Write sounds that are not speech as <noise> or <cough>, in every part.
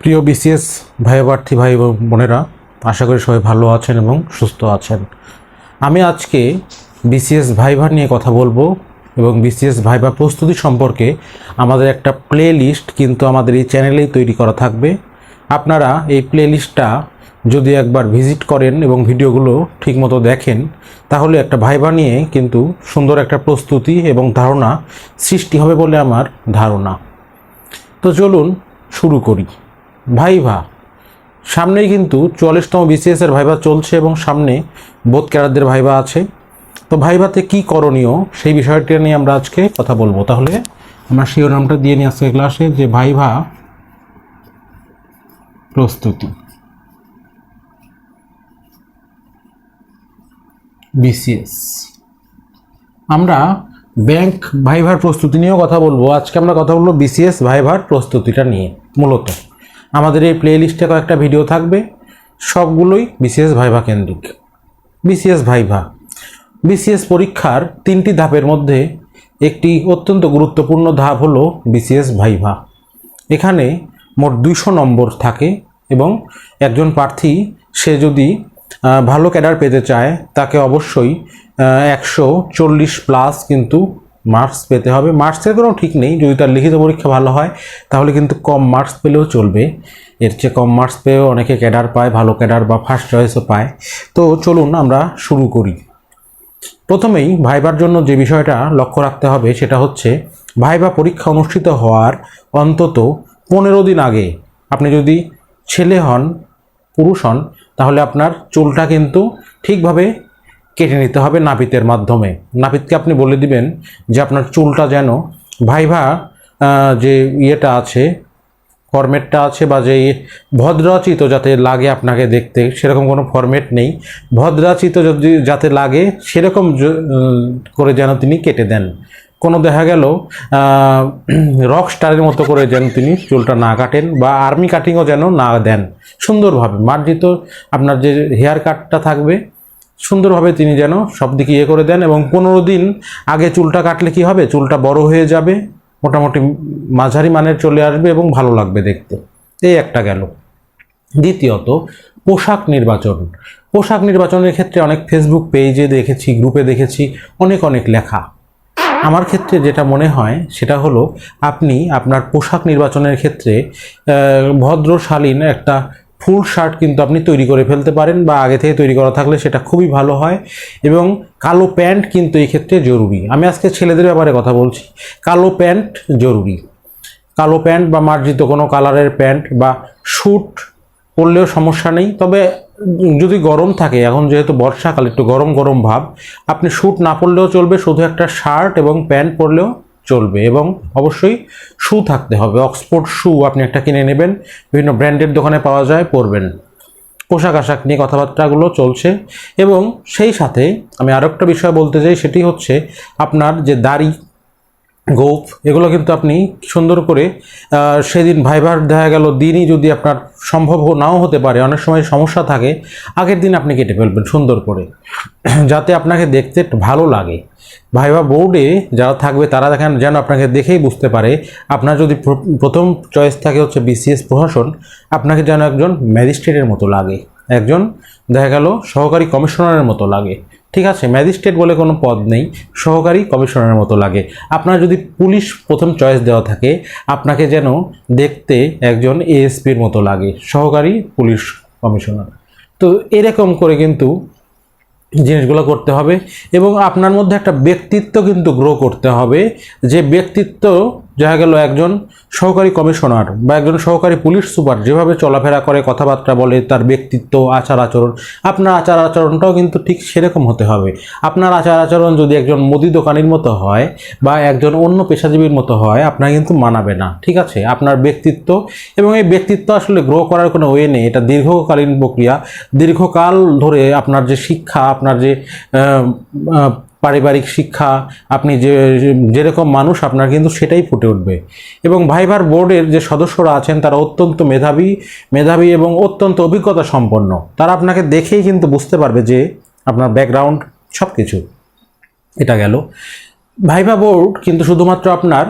প্রিয় বিসিএস ভাই প্রার্থী ভাই বোনেরা, আশা করি সবাই ভালো আছেন এবং সুস্থ আছেন। আমি আজকে বিসিএস ভাইভা নিয়ে কথা বলব এবং বিসিএস ভাইভা প্রস্তুতি সম্পর্কে আমাদের একটা প্লে লিস্ট কিন্তু আমাদের এই চ্যানেলেই তৈরি করা থাকবে। আপনারা এই প্লে লিস্টটা যদি একবার ভিজিট করেন এবং ভিডিওগুলো ঠিকমতো দেখেন, তাহলে একটা ভাইভা নিয়ে কিন্তু সুন্দর একটা প্রস্তুতি এবং ধারণা সৃষ্টি হবে বলে আমার ধারণা। তো চলুন শুরু করি। ভাইভা। সামনেই কিন্তু চুয়াল্লিশতম বিসিএস এর ভাইভা চলছে এবং সামনে বোধ ক্যাডারদের ভাইভা আছে। তো ভাইভাতে কি করণীয় সেই বিষয়টি নিয়ে আমরা আজকে কথা বলব। তাহলে আমরা শিরোনামটা দিয়ে নিয়ে আসছি ক্লাসে যে ভাইভা প্রস্তুতি। বিসিএস আমরা ব্যাংক ভাইভার প্রস্তুতি নিয়েও কথা বলব। আজকে আমরা কথা বলব বিসিএস ভাইভার প্রস্তুতিটা নিয়ে, মূলত। আমাদের এই প্লে লিস্টে কয়েকটা ভিডিও থাকবে। সবগুলোই বিসিএস ভাইভা কেন্দ্রিক। বিসিএস ভাইভা বিসিএস পরীক্ষার তিনটি ধাপের মধ্যে একটি অত্যন্ত গুরুত্বপূর্ণ ধাপ হলো বিসিএস ভাইভা এখানে মোট দুইশো নম্বর থাকে এবং একজন প্রার্থী, সে যদি ভালো ক্যাডার পেতে চায়, তাকে অবশ্যই একশো চল্লিশ প্লাস কিন্তু মার্কস পেতে হবে। মার্কসের কোনো ঠিক নেই, যদি তার লিখিত পরীক্ষা ভালো হয়, তাহলে কিন্তু কম মার্কস পেলেও চলবে। এর চেয়ে কম মার্কস পেয়েও অনেকে ক্যাডার পায়, ভালো ক্যাডার বা ফার্স্ট চয়েসও পায়। তো চলুন আমরা শুরু করি। প্রথমেই ভাইবার জন্য যে বিষয়টা লক্ষ্য রাখতে হবে, সেটা হচ্ছে ভাইবা পরীক্ষা অনুষ্ঠিত হওয়ার অন্তত পনেরো দিন আগে আপনি যদি ছেলে হন, পুরুষ হন, তাহলে আপনার চুলটা কিন্তু ঠিকভাবে কেটে নিতে হবে নাপিতের মাধ্যমে। নাপিতকে আপনি বলে দিবেন যে আপনার চুলটা যেন ভাইভা যে ইয়েটা আছে, ফরম্যাটটা আছে বা যে ভদ্রাচিত যাতে লাগে আপনাকে দেখতে, সেরকম কোনো ফরম্যাট নেই। ভদ্রাচিত যদি যাতে লাগে, সেরকম করে যেন তিনি কেটে দেন। কোনো দেখা গেল রক স্টারের <clears throat> মতো করে যেন তিনি চুলটা না কাটেন বা আর্মি কাটিংও যেন না দেন। সুন্দরভাবে মার্জিত আপনার যে হেয়ার কাটটা থাকবে সুন্দরভাবে তিনি যেন সব দিকে ইয়ে করে দেন এবং পনেরো দিন আগে চুলটা কাটলে কি হবে? চুলটা বড় হয়ে যাবে মোটামুটি মাঝারি মানের চলে আসবে এবং ভালো লাগবে দেখতে। এই একটা গেল। দ্বিতীয়ত পোশাক নির্বাচন। পোশাক নির্বাচনের ক্ষেত্রে অনেক ফেসবুক পেজে দেখেছি গ্রুপে দেখেছি অনেক অনেক লেখা। আমার ক্ষেত্রে যেটা মনে হয় সেটা হলো আপনি আপনার পোশাক নির্বাচনের ক্ষেত্রে আহ, ভদ্র শালীন একটা ফুল শার্ট কিন্তু আপনি তৈরি করে ফেলতে পারেন বা আগে থেকে তৈরি করা থাকলে সেটা খুবই ভালো হয়। এবং কালো প্যান্ট কিন্তু এই ক্ষেত্রে জরুরি। আমি আজকে ছেলেদের ব্যাপারে কথা বলছি। কালো প্যান্ট জরুরি। কালো প্যান্ট বা মার্জিত কোনো কালারের প্যান্ট বা শ্যুট পরলেও সমস্যা নেই। তবে যদি গরম থাকে, এখন যেহেতু বর্ষাকাল, একটু গরম গরম ভাব, আপনি স্যুট না পরলেও চলবে, শুধু একটা শার্ট এবং প্যান্ট পরলেও চলবে এবং অবশ্যই শু থাকতে হবে। অক্সফোর্ড শু আপনি একটা কিনে নেবেন, বিভিন্ন ব্র্যান্ডের দোকানে পাওয়া যায়, পরবেন। পোশাক আশাক নিয়ে কথাবার্তাগুলো চলছে এবং সেই সাথে আমি আরও একটা বিষয় বলতে চাই, সেটি হচ্ছে আপনার যে দাড়ি গোপ, এগুলো কিন্তু আপনি সুন্দর করে সেদিন ভাইবার দেখা গেল, দিনই যদি আপনার সম্ভব নাও হতে পারে, অনেক সময় সমস্যা থাকে, আগের দিন আপনি কেটে ফেলবেন সুন্দর করে। <clears throat> যাতে আপনাকে দেখতে ভালো লাগে। ভাইবা বোর্ডে যারা থাকবে, তারা দেখেন যেন আপনাকে দেখেই বুঝতে পারে, আপনার যদি প্র- প্রথম চয়েস থাকে হচ্ছে বিসিএস প্রশাসন, আপনাকে যেন একজন ম্যাজিস্ট্রেটের মতো লাগে। একজন, দেখা গেল সহকারী কমিশনারের মতো লাগে। ঠিক আছে ম্যাজিস্ট্রেট বলে কোনো পদ নেই, সহকারী কমিশনারের মতো লাগে। আপনার যদি পুলিশ প্রথম চয়েস দেওয়া থাকে, আপনাকে যেন দেখতে একজন এএসপির মতো লাগে, সহকারী পুলিশ কমিশনার তো এরকম করে কিন্তু জিনিসগুলো করতে হবে এবং আপনার মধ্যে একটা ব্যক্তিত্ব কিন্তু গ্রো করতে হবে। যে ব্যক্তিত্ব দেখা গেল একজন সহকারী কমিশনার বা একজন সহকারী পুলিশ সুপার যেভাবে চলাফেরা করে, কথাবার্তা বলে, তার ব্যক্তিত্ব, আচার আচরণ। আপনার আচার আচরণটাও কিন্তু ঠিক সেরকম হতে হবে। আপনার আচার আচরণ যদি একজন মুদি দোকানির মতো হয় বা একজন অন্য পেশাজীবীর মতো হয়, আপনার কিন্তু মানাবে না। ঠিক আছে? আপনার ব্যক্তিত্ব এবং এই ব্যক্তিত্ব আসলে গ্রো করার কোনো ওয়ে নেই। এটা দীর্ঘকালীন প্রক্রিয়া। দীর্ঘকাল ধরে আপনার যে শিক্ষা, আপনার যে পারিবারিক শিক্ষা, আপনি যে, যেরকম মানুষ, আপনার কিন্তু সেটাই ফুটে উঠবে। এবং ভাইভার বোর্ডের যে সদস্যরা আছেন, তারা অত্যন্ত মেধাবী মেধাবী এবং অত্যন্ত অভিজ্ঞতা সম্পন্ন। তারা আপনাকে দেখেই কিন্তু বুঝতে পারবে যে আপনার ব্যাকগ্রাউন্ড সব কিছু এটা গেল। ভাইভা বোর্ড কিন্তু শুধুমাত্র আপনার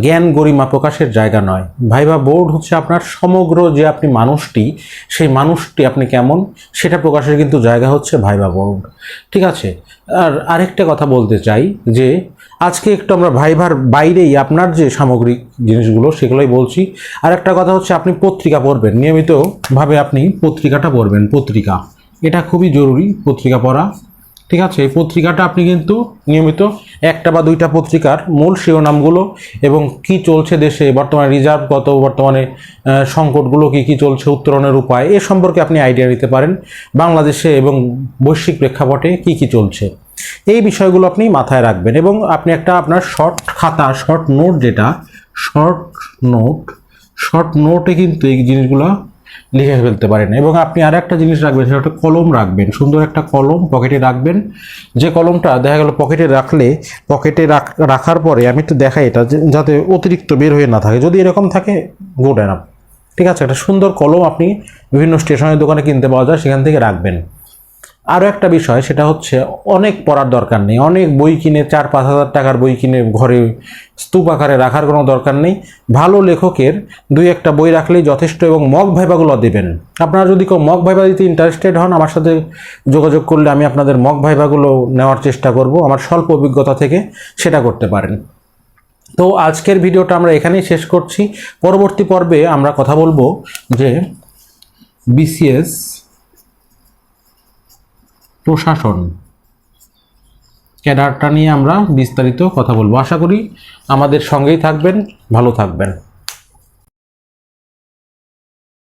জ্ঞান গরিমা প্রকাশের জায়গা নয়। ভাইভা বোর্ড হচ্ছে আপনার সমগ্র যে আপনি মানুষটি, সেই মানুষটি আপনি কেমন, সেটা প্রকাশের কিন্তু জায়গা হচ্ছে ভাইভা বোর্ড। ঠিক আছে? আর আরেকটা কথা বলতে চাই যে, আজকে একটু আমরা ভাইভার বাইরেই আপনার যে সামগ্রিক জিনিসগুলো, সেগুলোই বলছি। আর একটা কথা হচ্ছে আপনি পত্রিকা পড়বেন। নিয়মিতভাবে আপনি পত্রিকাটা পড়বেন, পত্রিকা। এটা খুবই জরুরি, পত্রিকা পড়া। ঠিক আছে? এই পত্রিকাটা আপনি কিন্তু নিয়মিত একটা বা দুইটা পত্রিকার মূল শিরোনামগুলো এবং কি চলছে দেশে, বর্তমানে রিজার্ভ কত বর্তমানে সংকটগুলো কি কি চলছে, উত্তরণের উপায়, এ সম্পর্কে আপনি আইডিয়া নিতে পারেন। বাংলাদেশে এবং বৈশ্বিক প্রেক্ষাপটে কি কি চলছে? এই বিষয়গুলো আপনি মাথায় রাখবেন এবং আপনি একটা আপনার শর্ট খাতা শর্ট নোট যেটা শর্ট নোট শর্ট নোটে কিন্তু এই জিনিসগুলো লিখে ফেলতে পারেন। এবং আপনি আর একটা জিনিস রাখবেন, সেটা একটা কলম রাখবেন। সুন্দর একটা কলম পকেটে রাখবেন। যে কলমটা দেখা গেল পকেটে রাখলে, পকেটে রাখ- রাখার পরে আমি একটু দেখাই এটা যাতে অতিরিক্ত বের হয়ে না থাকে। যদি এরকম থাকে, গুড অ্যানাম ঠিক আছে? একটা সুন্দর কলম আপনি বিভিন্ন স্টেশনের দোকানে কিনতে পাওয়া যায়, সেখান থেকে রাখবেন। আরও একটা বিষয়, সেটা হচ্ছে অনেক পড়ার দরকার নেই। অনেক বই কিনে, চার, পাঁচ হাজার টাকার বই কিনে ঘরে স্তূপ আকারে রাখার কোনো দরকার নেই। ভালো লেখকের দুই একটা বই রাখলেই যথেষ্ট এবং মগ ভাইবাগুলো দেবেন। আপনারা যদি কেউ মগ ভাইবা দিতে ইন্টারেস্টেড হন, আমার সাথে যোগাযোগ করলে আমি আপনাদের মগ ভাইবাগুলো নেওয়ার চেষ্টা করব। আমার স্বল্প অভিজ্ঞতা থেকে সেটা করতে পারেন। তো আজকের ভিডিওটা আমরা এখানেই শেষ করছি। পরবর্তী পর্বে আমরা কথা বলব যে বিসিএস প্রশাসন। ক্যাডারটা নিয়ে আমরা বিস্তারিত কথা বলব। আশা করি আমাদের সঙ্গেই থাকবেন ভালো থাকবেন।